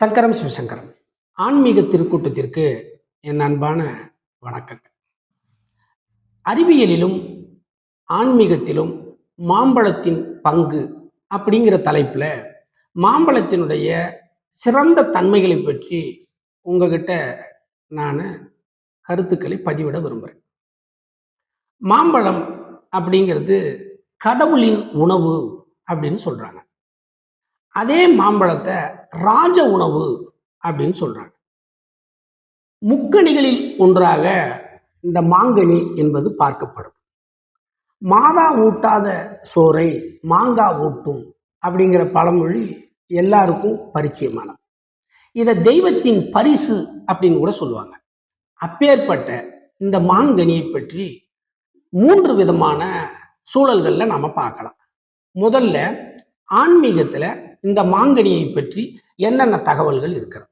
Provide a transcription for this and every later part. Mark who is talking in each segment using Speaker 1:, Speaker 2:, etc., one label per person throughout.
Speaker 1: சங்கரம் சிவசங்கரம். ஆன்மீக திருக்கூட்டத்திற்கு என் அன்பான வணக்கங்கள். அறிவியலிலும் ஆன்மீகத்திலும் மாம்பழத்தின் பங்கு அப்படிங்கிற தலைப்பில் மாம்பழத்தினுடைய சிறந்த தன்மைகளை பற்றி உங்ககிட்ட நான் கருத்துக்களை பதிவிட விரும்புகிறேன் மாம்பழம் அப்படிங்கிறது கடவுளின் உணவு அப்படின்னு சொல்கிறாங்க அதே மாம்பழத்தை ராஜ உணவு அப்படின்னு சொல்றாங்க. முக்கணிகளில் ஒன்றாக இந்த மாங்கனி என்பது பார்க்கப்படுது. மாதா ஊட்டாத சோறை மாங்காய் ஊட்டும் அப்படிங்கிற பழமொழி எல்லாருக்கும் பரிச்சயமானது. இதை தெய்வத்தின் பரிசு அப்படின்னு கூட சொல்லுவாங்க. அப்பேற்பட்ட இந்த மாங்கனியை பற்றி மூன்று விதமான சூழல்களில் நாம் பார்க்கலாம். முதல்ல ஆன்மீகத்தில் இந்த மாங்கனியை பற்றி என்னென்ன தகவல்கள் இருக்கிறது?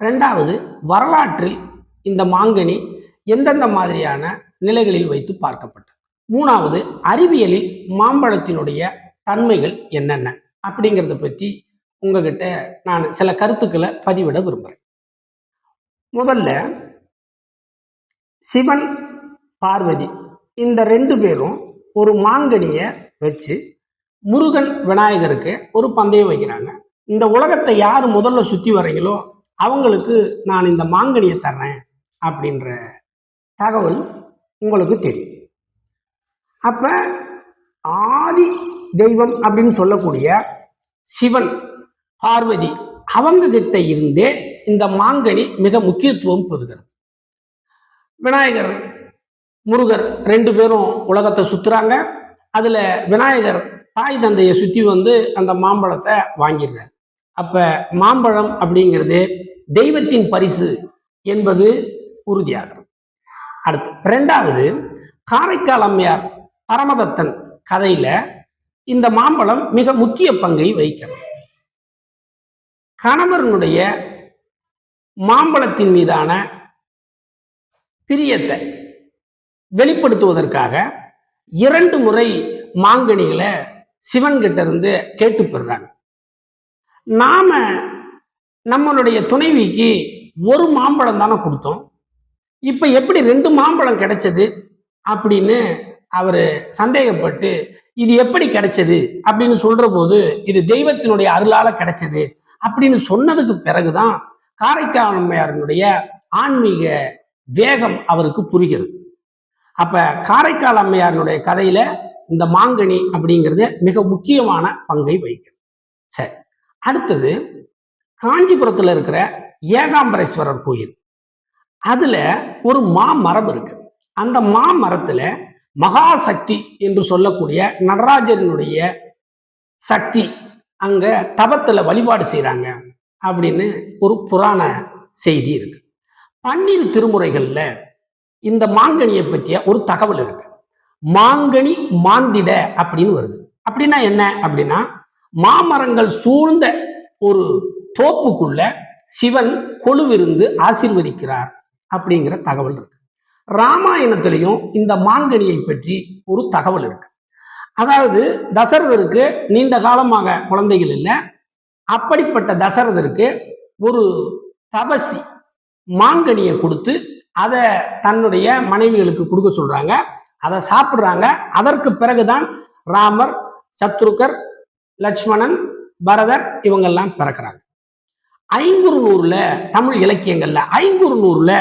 Speaker 1: ரெண்டாவது வரலாற்றில் இந்த மாங்கனி எந்தெந்த மாதிரியான நிலைகளில் வைத்து பார்க்கப்பட்டது? மூணாவது அறிவியலில் மாம்பழத்தினுடைய தன்மைகள் என்னென்ன? அப்படிங்கிறத பற்றி உங்ககிட்ட நான் சில கருத்துக்களை பதிவிட விரும்புகிறேன் முதல்ல சிவன் பார்வதி இந்த ரெண்டு பேரும் ஒரு மாங்கனியை வச்சு முருகன் விநாயகருக்கு ஒரு பந்தயம் வைக்கிறாங்க. இந்த உலகத்தை யார் முதல்ல சுற்றி வரீங்களோ அவங்களுக்கு நான் இந்த மாங்கனியை தர்றேன் அப்படின்ற தகவல் உங்களுக்கு தெரியும். அப்போ ஆதி தெய்வம் அப்படின்னு சொல்லக்கூடிய சிவன் பார்வதி அவங்க கிட்ட இருந்தே இந்த மாங்கனி மிக முக்கியத்துவம் பெறுகிறது. விநாயகர் முருகர் ரெண்டு பேரும் உலகத்தை சுத்துறாங்க. அதுல விநாயகர் தாய் தந்தையை சுற்றி வந்து அந்த மாம்பழத்தை வாங்கிடுறாரு. அப்போ மாம்பழம் அப்படிங்கிறது தெய்வத்தின் பரிசு என்பது உறுதியாகிறது. அடுத்து ரெண்டாவது காரைக்கால் அம்மையார் பரமதத்தன் கதையில இந்த மாம்பழம் மிக முக்கிய பங்கை வகிக்கிறது. கணவனுடைய மாம்பழத்தின் மீதான பிரியத்தை வெளிப்படுத்துவதற்காக இரண்டு முறை மாங்கனிகளை சிவன் கிட்ட இருந்து கேட்டு பெறுறாங்க நாம நம்மளுடைய துணைவிக்கு ஒரு மாம்பழம் தானே கொடுத்தோம். இப்ப எப்படி ரெண்டு மாம்பழம் கிடைச்சது? அப்படின்னு அவர் சந்தேகப்பட்டு இது எப்படி கிடைச்சது? அப்படின்னு சொல்ற போது இது தெய்வத்தினுடைய அருளால கிடைச்சது. அப்படின்னு சொன்னதுக்கு பிறகுதான் காரைக்கால் அம்மையாரனுடைய ஆன்மீக வேகம் அவருக்கு புரிகிறது. அப்ப காரைக்கால் அம்மையாரனுடைய கதையில இந்த மாங்கனி அப்படிங்கிறது மிக முக்கியமான பங்கை வகிக்கிறது. சரி அடுத்தது காஞ்சிபுரத்தில் இருக்கிற ஏகாம்பரேஸ்வரர் கோயில். அதில் ஒரு மாமரம் இருக்கு. அந்த மாமரத்தில் மகாசக்தி என்று சொல்லக்கூடிய நடராஜனுடைய சக்தி அங்கே தபத்தில் வழிபாடு செய்கிறாங்க அப்படின்னு ஒரு புராண செய்தி இருக்கு. பன்னீர் திருமுறைகளில் இந்த மாங்கனியை பற்றிய ஒரு தகவல் இருக்கு. மாங்கனி மாந்திட அப்படின்னு வருது. அப்படின்னா என்ன? அப்படின்னா மாமரங்கள் சூழ்ந்த ஒரு தோப்புக்குள்ள சிவன் கொலுவிருந்து ஆசிர்வதிக்கிறார் அப்படிங்கிற தகவல் இருக்கு. ராமாயணத்திலையும் இந்த மாங்கனியை பற்றி ஒரு தகவல் இருக்கு. அதாவது தசரதருக்கு நீண்ட காலமாக குழந்தைகள் இல்லை. அப்படிப்பட்ட தசரதருக்கு ஒரு தபசி மாங்கனியை கொடுத்து அதை தன்னுடைய மனைவிகளுக்கு கொடுக்க சொல்றாங்க. அதை சாப்பிட்றாங்க. அதற்கு பிறகுதான் ராமர் சத்ருக்கர் லட்சுமணன் பரதர் இவங்கெல்லாம் பிறக்கிறாங்க. ஐங்குறு நூறுல தமிழ் இலக்கியங்கள்ல ஐங்குறு நூறுல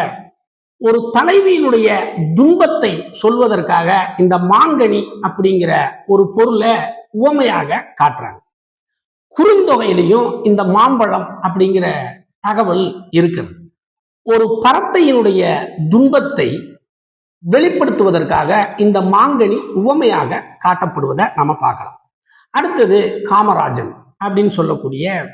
Speaker 1: ஒரு தலைவியினுடைய துன்பத்தை சொல்வதற்காக இந்த மாங்கனி அப்படிங்கிற ஒரு பொருளை உவமையாக காட்டுறாங்க. குறுந்தொகையிலையும் இந்த மாம்பழம் அப்படிங்கிற தகவல் இருக்கிறது. ஒரு பறத்தையினுடைய துன்பத்தை வெளிப்படுத்துவதற்காக இந்த மாங்கனி உவமையாக காட்டப்படுவதை நம்ம பார்க்கலாம். அடுத்தது காமராஜன் அப்படின்னு சொல்லக்கூடிய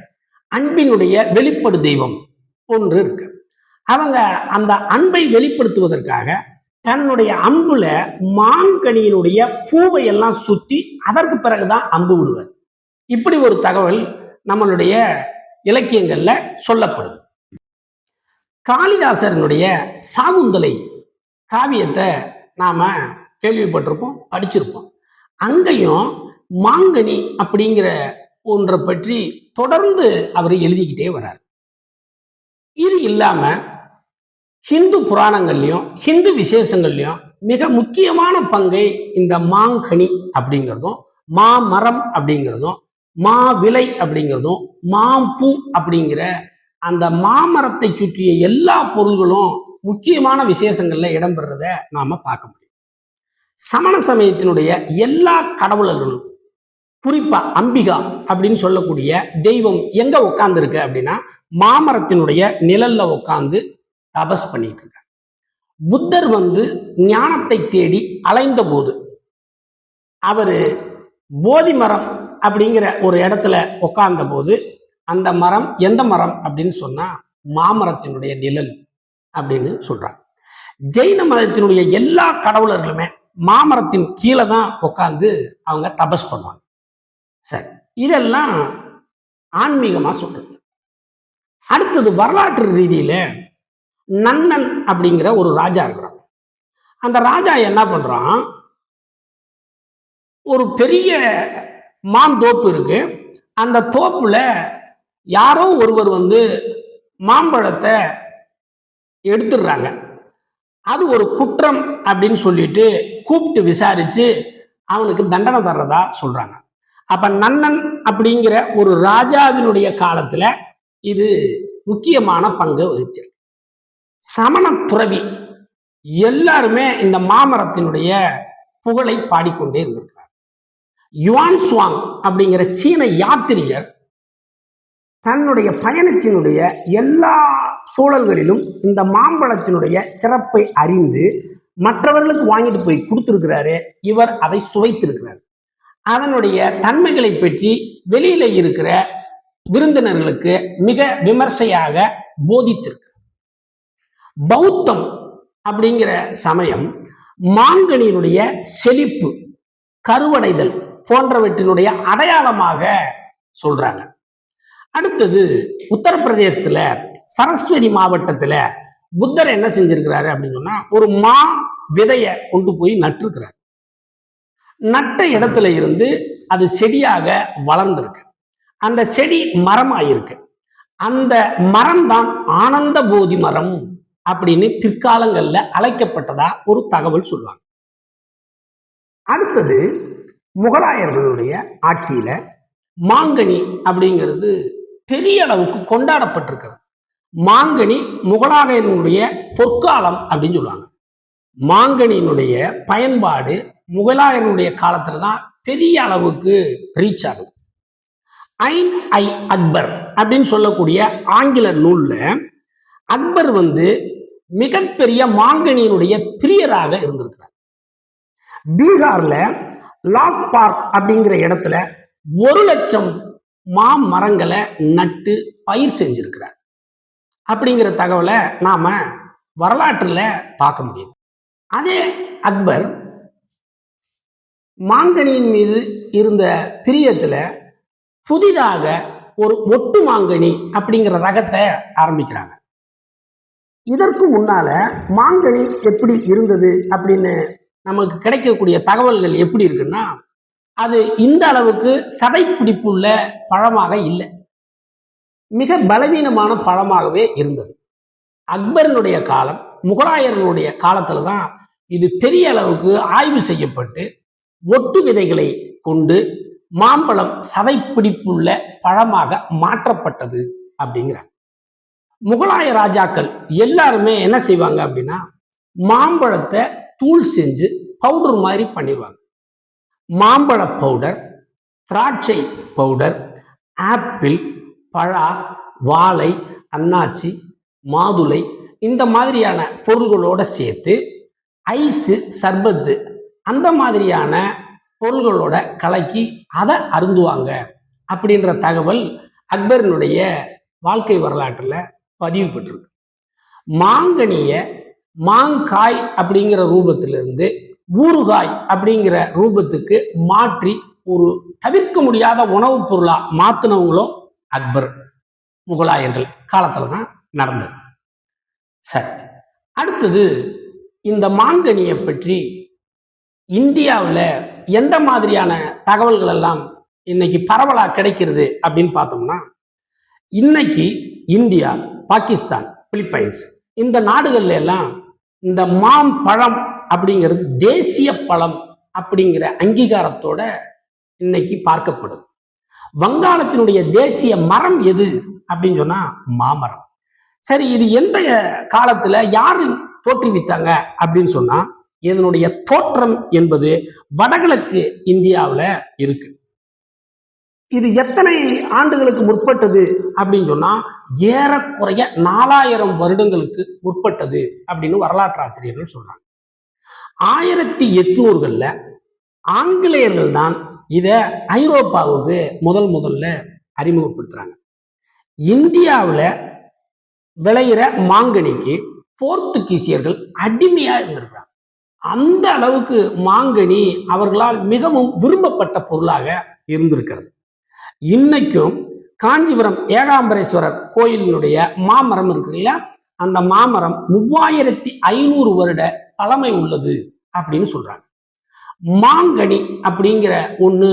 Speaker 1: அன்பினுடைய வெளிப்படு தெய்வம் ஒன்று இருக்கு. அவங்க அந்த அன்பை வெளிப்படுத்துவதற்காக தன்னுடைய அன்புல மாங்கனியினுடைய பூவை எல்லாம் சுத்தி அதற்கு பிறகுதான் அம்பு விடுவார். இப்படி ஒரு தகவல் நம்மளுடைய இலக்கியங்கள்ல சொல்லப்படுது. காளிதாசரனுடைய சாகுந்தலை காவியத்தை நாம் கேள்விப்பட்டிருப்போம் படிச்சிருப்போம். அங்கேயும் மாங்கனி அப்படிங்கிற ஒன்றை பற்றி தொடர்ந்து அவர் எழுதிக்கிட்டே வர்றார் இது இல்லாமல் ஹிந்து புராணங்கள்லையும் ஹிந்து விசேஷங்கள்லையும் மிக முக்கியமான பங்கை இந்த மாங்கனி அப்படிங்கிறதும் மாமரம் அப்படிங்கிறதும் மாவிலை அப்படிங்கிறதும் மாம்பூ அப்படிங்கிற அந்த மாமரத்தை சுற்றிய எல்லா பொருள்களும் முக்கியமான விசேஷங்கள்ல இடம்பெறத நாம பார்க்க முடியும். சமண சமயத்தினுடைய எல்லா கடவுளர்களும் குறிப்பா அம்பிகா அப்படின்னு சொல்லக்கூடிய தெய்வம் எங்க உட்கார்ந்துருக்கு அப்படின்னா மாமரத்தினுடைய நிழல்ல உட்காந்து தபஸ் பண்ணிட்டு இருக்க புத்தர் வந்து ஞானத்தை தேடி அலைந்த போது அவரு போதி மரம் அப்படிங்கிற ஒரு இடத்துல உட்கார்ந்த போது அந்த மரம் எந்த மரம் அப்படின்னு சொன்னா மாமரத்தினுடைய நிழல். அப்படின்னு சொல்றாங்க. ஜெயின மதத்தினுடைய எல்லா கடவுளர்களுமே மாமரத்தின் கீழே தான் உட்காந்து அவங்க தபஸ் பண்ணுவாங்க. சரி இதெல்லாம் ஆன்மீகமா சொல்றது. அடுத்தது வரலாற்று ரீதியில நன்னன் அப்படிங்கிற ஒரு ராஜா இருக்கிறான். அந்த ராஜா என்ன பண்றான்? ஒரு பெரிய மாந்தோப்பு இருக்கு. அந்த தோப்புல யாரோ ஒருவர் வந்து மாம்பழத்தை எடுத்துடுறாங்க. அது ஒரு குற்றம் அப்படின்னு சொல்லிட்டு கூப்பிட்டு விசாரிச்சு அவனுக்கு தண்டனை தர்றதா சொல்றாங்க. அப்ப நன்னன் அப்படிங்கிற ஒரு ராஜாவினுடைய காலத்துல இது முக்கியமான பங்கு வகிச்சிருக்கு. சமண துறவி எல்லாருமே இந்த மாமரத்தினுடைய புகழை பாடிக்கொண்டே இருந்திருக்கிறார். யுவான் சுவாங் அப்படிங்கிற சீன யாத்திரியர் தன்னுடைய பயணத்தினுடைய எல்லா சூழல்களிலும் இந்த மாம்பழத்தினுடைய சிறப்பை அறிந்து மற்றவர்களுக்கு வாங்கிட்டு போய் கொடுத்துருக்கிறாரு இவர் அதை சுவைத்திருக்கிறார். அதனுடைய தன்மைகளை பற்றி வெளியில இருக்கிற விருந்தினர்களுக்கு மிக விமர்சையாக போதித்திருக்கிறார். பௌத்தம் அப்படிங்கிற சமயம் மாங்கனியினுடைய செழிப்பு கருவடைதல் போன்றவற்றினுடைய அடையாளமாக சொல்றாங்க. அடுத்தது உத்தரப்பிரதேசத்துல சரஸ்வதி மாவட்டத்துல புத்தர் என்ன செஞ்சிருக்கிறாரு அப்படின்னு சொன்னா ஒரு மா விதைய கொண்டு போய் நட்டிருக்கிறார். நட்ட இடத்துல இருந்து அது செடியாக வளர்ந்திருக்கு. அந்த செடி மரமாயிருக்கு. அந்த மரம் தான் ஆனந்த போதி மரம் அப்படின்னு பிற்காலங்கள்ல அழைக்கப்பட்டதா ஒரு தகவல் சொல்லுவாங்க. அடுத்தது முகலாயர்களுடைய ஆட்சியில மாங்கனி அப்படிங்கிறது பெரிய அளவுக்கு கொண்டாடப்பட்டிருக்கிறது. மாங்கனி முகலாயனுடைய பொற்காலம் அப்படின்னு சொல்லுவாங்க. மாங்கனியினுடைய பயன்பாடு முகலாயனுடைய காலத்துல தான் பெரிய அளவுக்கு ரீச் ஆகுது. ஐன் ஐ அக்பர் அப்படின்னு சொல்லக்கூடிய ஆங்கில நூல்ல அக்பர் வந்து மிகப்பெரிய மாங்கனியினுடைய பிரியராக இருந்திருக்கிறார். பீகார்ல லாக் பார்க் அப்படிங்கிற இடத்துல ஒரு லட்சம் மாமரங்களை நட்டு பயிர் செஞ்சிருக்கிறார். அப்படிங்கிற தகவலை நாம் வரலாற்றில் பார்க்க முடியுது. அதே அக்பர் மாங்கனியின் மீது இருந்த பிரியத்தில் புதிதாக ஒரு ஒட்டு மாங்கனி அப்படிங்கிற ரகத்தை ஆரம்பிக்கிறாங்க. இதற்கு முன்னால மாங்கனி எப்படி இருந்தது அப்படின்னு நமக்கு கிடைக்கக்கூடிய தகவல்கள் எப்படி இருக்குன்னா அது இந்த அளவுக்கு சதைப்பிடிப்புள்ள பழமாக இல்லை. மிக பலவீனமான பழமாகவே இருந்தது. அக்பரனுடைய காலம் முகலாயர்களுடைய காலத்துல தான் இது பெரிய அளவுக்கு ஆய்வு செய்யப்பட்டு ஒட்டு விதைகளை கொண்டு மாம்பழம் சதைப்பிடிப்புள்ள பழமாக மாற்றப்பட்டது அப்படிங்கிறார் முகலாய ராஜாக்கள் எல்லாருமே என்ன செய்வாங்க அப்படின்னா மாம்பழத்தை தூள் செஞ்சு பவுடர் மாதிரி பண்ணிடுவாங்க மாம்பழ பவுடர் திராட்சை பவுடர் ஆப்பிள் பழா வாழை அன்னாச்சி மாதுளை இந்த மாதிரியான பொருள்களோடு சேர்த்து ஐஸு சர்பத்து அந்த மாதிரியான பொருள்களோட கலக்கி அதை அருந்துவாங்க அப்படின்ற தகவல் அக்பரினுடைய வாழ்க்கை வரலாற்றில் பதிவு பெற்றிருக்கு. மாங்கனிய மாங்காய் அப்படிங்கிற ரூபத்திலிருந்து ஊறுகாய் அப்படிங்கிற ரூபத்துக்கு மாற்றி ஒரு தவிர்க்க முடியாத உணவுப் பொருளாக மாற்றினவங்களும் அக்பர் முகலாயர்கள் காலத்தில் தான் நடந்தது. சரி அடுத்தது இந்த மாங்கனியை பற்றி இந்தியாவில் எந்த மாதிரியான தகவல்கள் எல்லாம் இன்னைக்கு பரவலாக கிடைக்கிறது அப்படின்னு பார்த்தோம்னா இன்னைக்கு இந்தியா பாகிஸ்தான் பிலிப்பைன்ஸ் இந்த நாடுகள்ல எல்லாம் இந்த மாம் பழம் அப்படிங்கிறது தேசிய பழம் அப்படிங்கிற அங்கீகாரத்தோட இன்னைக்கு பார்க்கப்படுது. வங்காளத்தினுடைய தேசிய மரம் எது அப்படின்னு சொன்னா மாமரம். சரி இது எந்த காலத்துல யாரு தோற்றுவித்தாங்க அப்படின்னு சொன்னா இதனுடைய தோற்றம் என்பது வடகிழக்கு இந்தியாவில் இருக்கு. இது எத்தனை ஆண்டுகளுக்கு முற்பட்டது அப்படின்னு சொன்னா ஏறக்குறைய நாலாயிரம் வருடங்களுக்கு முற்பட்டது அப்படின்னு வரலாற்று ஆசிரியர்கள் சொல்றாங்க. ஆயிரத்தி எட்நூறுகளில் ஆங்கிலேயர்கள் தான் இதை ஐரோப்பாவுக்கு முதல் முதல்ல அறிமுகப்படுத்துறாங்க. இந்தியாவில் விளையிற மாங்கனிக்கு போர்த்துகீசியர்கள் அடிமையாக இருந்திருக்கிறாங்க. அந்த அளவுக்கு மாங்கனி அவர்களால் மிகவும் விரும்பப்பட்ட பொருளாக இருந்திருக்கிறது. இன்னைக்கும் காஞ்சிபுரம் ஏகாம்பரேஸ்வரர் கோயிலினுடைய மாமரம் இருக்கு இல்லையா? அந்த மாமரம் மூவாயிரத்தி ஐநூறு வருட பழமை உள்ளது அப்படின்னு சொல்றாங்க. மாங்கனி அப்படிங்கிற ஒண்ணு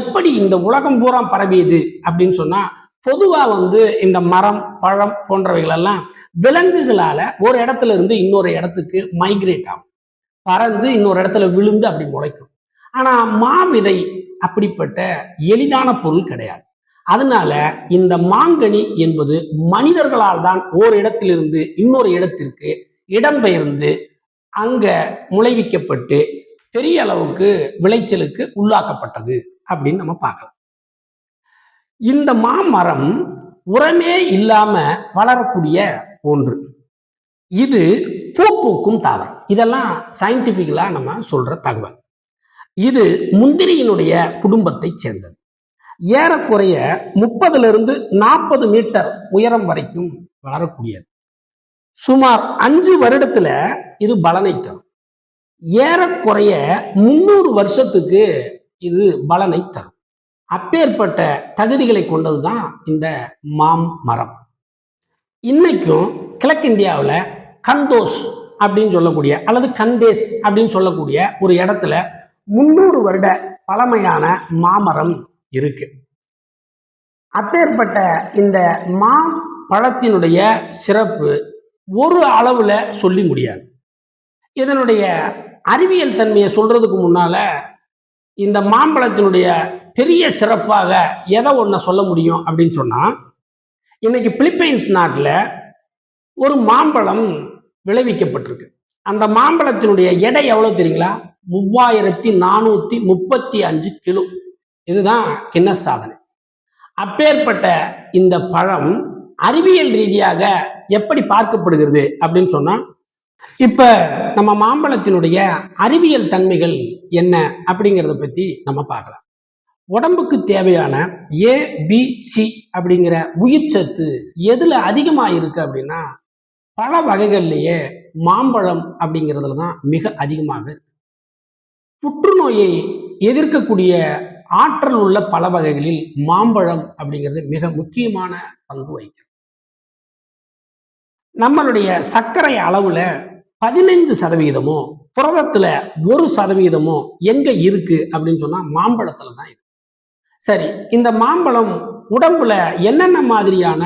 Speaker 1: எப்படி இந்த உலகம் பூரா பரவியது அப்படின்னு சொன்னா பொதுவா வந்து இந்த மரம் பழம் போன்றவைகளெல்லாம் விலங்குகளால் விலங்குகளால ஒரு இடத்துல இருந்து இன்னொரு இடத்துக்கு மைக்ரேட் ஆகும். பறந்து இன்னொரு இடத்துல விழுந்து அப்படி முளைக்கும். ஆனா மாவிதை அப்படிப்பட்ட எளிதான பொருள் கிடையாது. அதனால இந்த மாங்கனி என்பது மனிதர்களால் தான் ஓர் இடத்திலிருந்து இன்னொரு இடத்திற்கு இடம்பெயர்ந்து அங்க முளைவிக்கப்பட்டு பெரிய அளவுக்கு விளைச்சலுக்கு உள்ளாக்கப்பட்டது அப்படின்னு நம்ம பார்க்கலாம். இந்த மாமரம் உரமே இல்லாம வளரக்கூடிய ஒன்று. இது பூ பூக்கும் தாவரம். இதெல்லாம் சயின்டிபிக்கலா நம்ம சொல்ற தகவல். இது முந்திரியினுடைய குடும்பத்தை சேர்ந்தது. ஏறக்குறைய முப்பதுல இருந்து நாற்பது மீட்டர் உயரம் வரைக்கும் வளரக்கூடியது. சுமார் அஞ்சு வருடத்துல இது பலனை தரும் ஏறக்குறைய முன்னூறு வருஷத்துக்கு இது பலனை தரும் அப்பேற்பட்ட தகுதிகளை கொண்டதுதான் இந்த மாம் மரம். இன்னைக்கும் கிழக்கிந்தியாவில் கந்தோஸ் அப்படின்னு சொல்லக்கூடிய அல்லது கந்தேஸ் அப்படின்னு சொல்லக்கூடிய ஒரு இடத்துல முன்னூறு வருட பழமையான மாமரம் இருக்கு. அப்பேற்பட்ட இந்த மாம் பழத்தினுடைய சிறப்பு ஒரு அளவுல சொல்லி முடியாது. இதனுடைய அறிவியல் தன்மையை சொல்றதுக்கு முன்னால இந்த மாம்பழத்தினுடைய பெரிய சிறப்பாக எதை ஒன்றை சொல்ல முடியும் அப்படின்னு சொன்னால் இன்னைக்கு பிலிப்பைன்ஸ் நாட்டில் ஒரு மாம்பழம் விளைவிக்கப்பட்டிருக்கு. அந்த மாம்பழத்தினுடைய எடை எவ்வளோ தெரியுங்களா? மூவாயிரத்தி நானூற்றி முப்பத்தி அஞ்சு கிலோ. இதுதான் கின்னஸ் சாதனை. அப்பேற்பட்ட இந்த பழம் அறிவியல் ரீதியாக எப்படி பார்க்கப்படுகிறது அப்படின்னு சொன்னால் இப்ப நம்ம மாம்பழத்தினுடைய அறிவியல் தன்மைகள் என்ன அப்படிங்கிறத பத்தி நம்ம பார்க்கலாம். உடம்புக்கு தேவையான ஏ பி சி அப்படிங்கிற உயிர் சத்து எதுல அதிகமா இருக்கு அப்படின்னா பல வகைகள்லயே மாம்பழம் அப்படிங்கிறதுல தான் மிக அதிகமாக இருக்கு. புற்றுநோயை எதிர்க்கக்கூடிய ஆற்றல் உள்ள பல வகைகளில் மாம்பழம் அப்படிங்கிறது மிக முக்கியமான பங்கு வகிக்கிறது. நம்மளுடைய சர்க்கரை அளவுல பதினைந்து சதவீதமோ புரதத்துல ஒரு சதவீதமோ எங்க இருக்கு அப்படின்னு சொன்னா மாம்பழத்துல தான் இருக்கு. சரி இந்த மாம்பழம் உடம்புல என்னென்ன மாதிரியான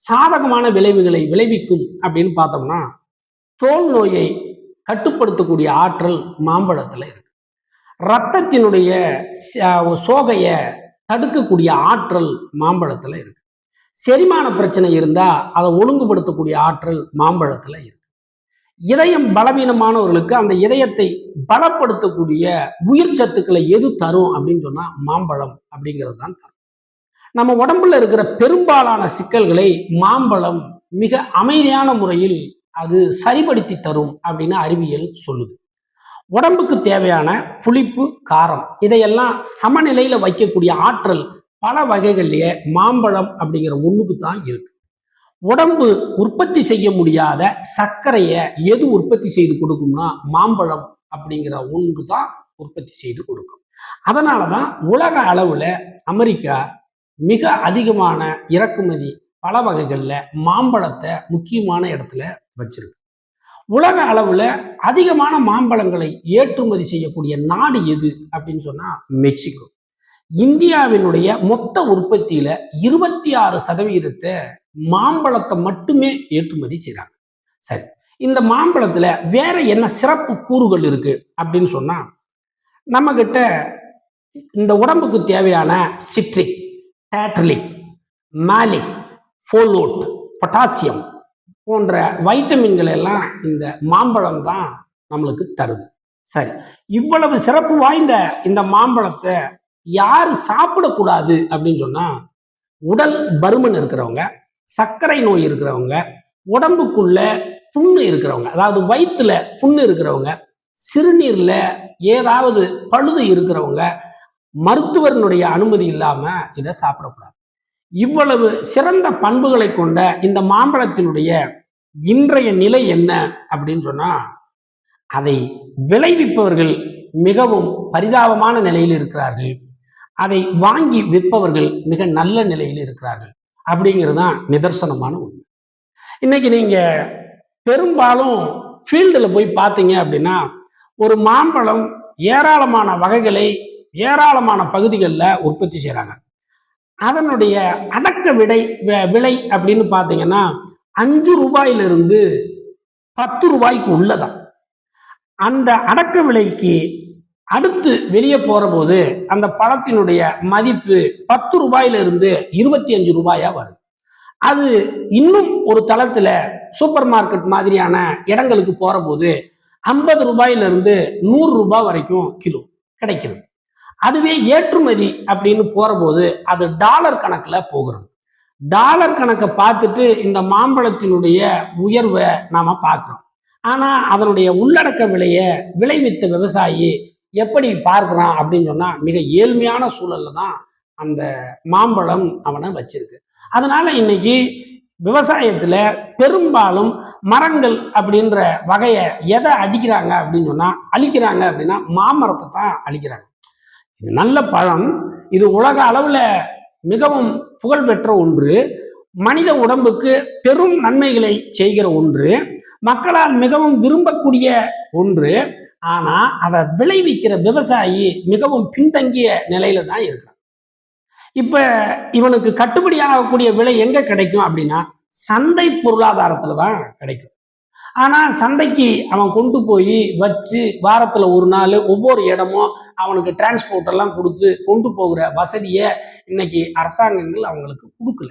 Speaker 1: சாதகமான விளைவுகளை விளைவிக்கும் அப்படின்னு பார்த்தோம்னா தோல் நோயை கட்டுப்படுத்தக்கூடிய ஆற்றல் மாம்பழத்துல இருக்கு. ரத்தத்தினுடைய சோகையை தடுக்கக்கூடிய ஆற்றல் மாம்பழத்துல இருக்கு. செரிமான பிரச்சனை இருந்தா அதை ஒழுங்குபடுத்தக்கூடிய ஆற்றல் மாம்பழத்துல இருக்கு. இதயம் பலவீனமானவர்களுக்கு அந்த இதயத்தை பலப்படுத்தக்கூடிய உயிர் சத்துக்களை எது தரும் அப்படின்னு சொன்னா மாம்பழம் அப்படிங்கிறது தான் தரும். நம்ம உடம்புல இருக்கிற பெரும்பாலான சிக்கல்களை மாம்பழம் மிக அமைதியான முறையில் அது சரிப்படுத்தி தரும் அப்படின்னு அறிவியல் சொல்லுது. உடம்புக்கு தேவையான புளிப்பு காரம் இதையெல்லாம் சமநிலையில வைக்கக்கூடிய ஆற்றல் பல வகைகள்லயே மாம்பழம் அப்படிங்கிற ஒண்ணுக்கு தான் இருக்கு. உடம்பு உற்பத்தி செய்ய முடியாத சர்க்கரையை எது உற்பத்தி செய்து கொடுக்கும்னா மாம்பழம் அப்படிங்கிற ஒன்று தான் உற்பத்தி செய்து கொடுக்கும். அதனால தான் உலக அளவுல அமெரிக்கா மிக அதிகமான இறக்குமதி பல வகைகளில் மாம்பழத்தை முக்கியமான இடத்துல வச்சிருக்கு. உலக அளவுல அதிகமான மாம்பழங்களை ஏற்றுமதி செய்யக்கூடிய நாடு எது அப்படின்னு சொன்னா மெக்சிகோ. இந்தியாவினுடைய மொத்த உற்பத்தியில இருபத்தி ஆறு சதவீதத்தை மாம்பழத்தை மட்டுமே ஏற்றுமதி செய்கிறாங்க சரி இந்த மாம்பழத்துல வேற என்ன சிறப்பு கூறுகள் இருக்கு அப்படின்னு சொன்னா நம்ம கிட்ட இந்த உடம்புக்கு தேவையான சிட்ரிக் டேட்ரிலிக் மாலிக் ஃபோலோட் பொட்டாசியம் போன்ற வைட்டமின்கள் எல்லாம் இந்த மாம்பழம் தான் நம்மளுக்கு தருது. சரி இவ்வளவு சிறப்பு வாய்ந்த இந்த மாம்பழத்தை யார் சாப்பிடக்கூடாது அப்படின்னு சொன்னா உடல் பருமன் இருக்கிறவங்க சர்க்கரை நோய் இருக்கிறவங்க உடம்புக்குள்ள புண்ணு இருக்கிறவங்க அதாவது வயிற்றுல புண்ணு இருக்கிறவங்க சிறுநீர்ல ஏதாவது பழுது இருக்கிறவங்க மருத்துவரினுடைய அனுமதி இல்லாம இதை சாப்பிடக்கூடாது. இவ்வளவு சிறந்த பண்புகளை கொண்ட இந்த மாம்பழத்தினுடைய இன்றைய நிலை என்ன அப்படின்னு சொன்னா அதை விளைவிப்பவர்கள் மிகவும் பரிதாபமான நிலையில் இருக்கிறார்கள். அதை வாங்கி விற்பவர்கள் மிக நல்ல நிலையில் இருக்கிறார்கள். அப்படிங்கிறது தான் நிதர்சனமான உண்மை. இன்னைக்கு நீங்க பெரும்பாலும் ஃபீல்டில் போய் பார்த்தீங்க அப்படின்னா ஒரு மாம்பழம் ஏராளமான வகைகளை ஏராளமான பகுதிகளில் உற்பத்தி செய்கிறாங்க அதனுடைய அடக்க விடை விலை அப்படின்னு பார்த்தீங்கன்னா அஞ்சு ரூபாயிலிருந்து பத்து ரூபாய்க்கு உள்ளதான். அந்த அடக்க விலைக்கு அடுத்து வெளியே போற போது அந்த பழத்தினுடைய மதிப்பு பத்து ரூபாயிலிருந்து இருபத்தி அஞ்சு ரூபாயா வருது. அது இன்னும் ஒரு தளத்துல சூப்பர் மார்க்கெட் மாதிரியான இடங்களுக்கு போற போது ஐம்பது ரூபாயிலிருந்து நூறு ரூபாய் வரைக்கும் கிலோ கிடைக்கிறது. அதுவே ஏற்றுமதி அப்படின்னு போற போது அது டாலர் கணக்கில் போகிறது. டாலர் கணக்கை பார்த்துட்டு இந்த மாம்பழத்தினுடைய உயர்வை நாம பார்க்குறோம். ஆனால் அதனுடைய உள்ளடக்க விலையை விளைவித்த விவசாயி எப்படி பார்க்குறான் அப்படின்னு சொன்னால் மிக ஏழ்மையான சூழல்ல தான் அந்த மாம்பழம் அவனை வச்சிருக்கு. அதனால் இன்னைக்கு விவசாயத்தில் பெரும்பாலும் மரங்கள் அப்படின்ற வகையை எதை அடிக்கிறாங்க அப்படின்னு சொன்னால் அழிக்கிறாங்க அப்படின்னா மாமரத்தை தான் அழிக்கிறாங்க. இது நல்ல பழம். இது உலக அளவில் மிகவும் புகழ்பெற்ற ஒன்று. மனித உடம்புக்கு பெரும் நன்மைகளை செய்கிற ஒன்று. மக்களால் மிகவும் விரும்பக்கூடிய ஒன்று. ஆனா அதை விளைவிக்கிற விவசாயி மிகவும் பின்தங்கிய நிலையில தான் இருக்கிறான். இப்ப இவனுக்கு கட்டுப்படி ஆகக்கூடிய விலை எங்க கிடைக்கும் அப்படின்னா சந்தை பொருளாதாரத்துல தான் கிடைக்கும். ஆனா சந்தைக்கு அவன் கொண்டு போய் வச்சு வாரத்துல ஒரு நாள் ஒவ்வொரு இடமும் அவனுக்கு டிரான்ஸ்போர்ட் எல்லாம் கொடுத்து கொண்டு போகிற வசதியை இன்னைக்கு அரசாங்கங்கள் அவங்களுக்கு கொடுக்கல.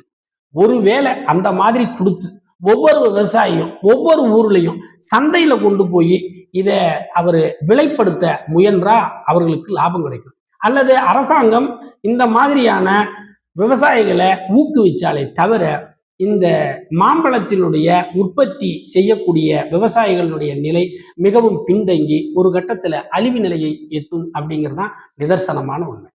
Speaker 1: ஒருவேளை அந்த மாதிரி கொடுத்து ஒவ்வொரு விவசாயியும் ஒவ்வொரு ஊர்லையும் சந்தையில கொண்டு போய் இதை அவர் விலைப்படுத்த முயன்றா அவர்களுக்கு லாபம் கிடைக்கும். அல்லது அரசாங்கம் இந்த மாதிரியான விவசாயிகளை ஊக்குவிச்சாலே தவிர இந்த மாம்பழத்தினுடைய உற்பத்தி செய்யக்கூடிய விவசாயிகளுடைய நிலை மிகவும் பின்தங்கி ஒரு கட்டத்தில் அழிவு நிலையை எட்டும் அப்படிங்கிறது தான் நிதர்சனமான உண்மை.